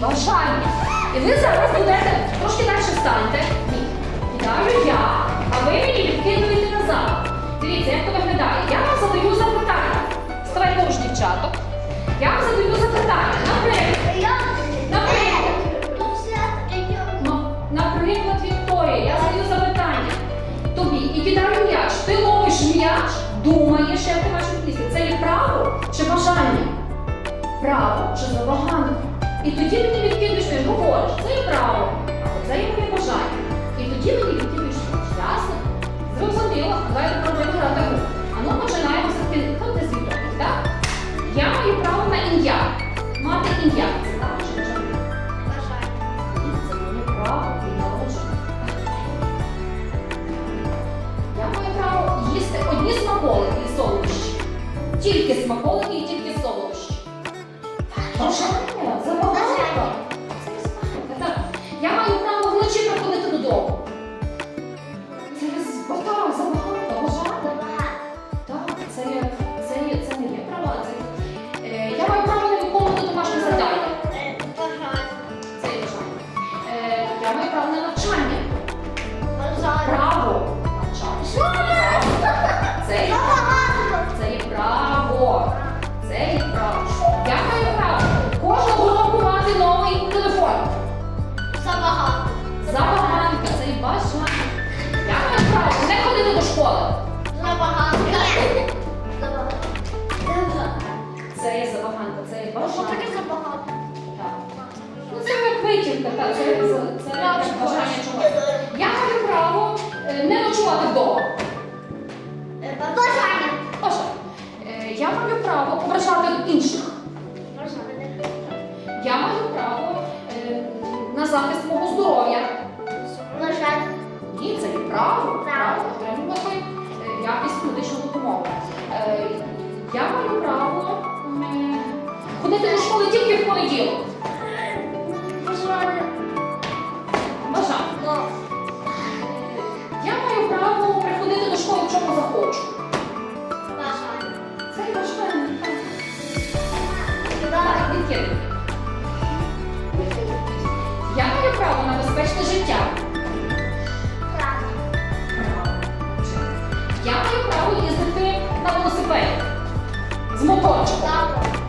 бажання. І ви зараз будете трошки далі встаньте. Ні. Кидаю я, а ви мені відкидуєте назад. Дивіться, як це виглядає. Я вам задаю запитання. Вставай поруч, дівчаток. Я вам задаю запитання. Наприклад, М- Наприклад, Вікторія, я задаю запитання тобі і кидаю м'яч. Ти ловиш м'яч, думаєш, як ти маєш відповісти. Це є право чи бажання? Право чи забаганка? І тоді мені відкидуєш, ти говориш, це є право, а це є моє бажання. І тоді мені відкидуєш. Ясно? Зрозуміло, давайте пробуємо грати гру. А ну починаємо все-таки з так? Я маю право на ім'я. Мати ім'я. Це чи бажання? Це моє право і. Я маю право їсти одні смаколики і солодощі. Тільки смаколики і витівка, так, це, бажання чогось. Я маю право е, не ночувати вдома. Бажання. Е, Я маю право ображати інших. Я маю право е, на захист мого здоров'я. Ні, це є право. Право отримувати якісну медичну допомогу. Я маю право ходити до школи тільки в понеділок. Я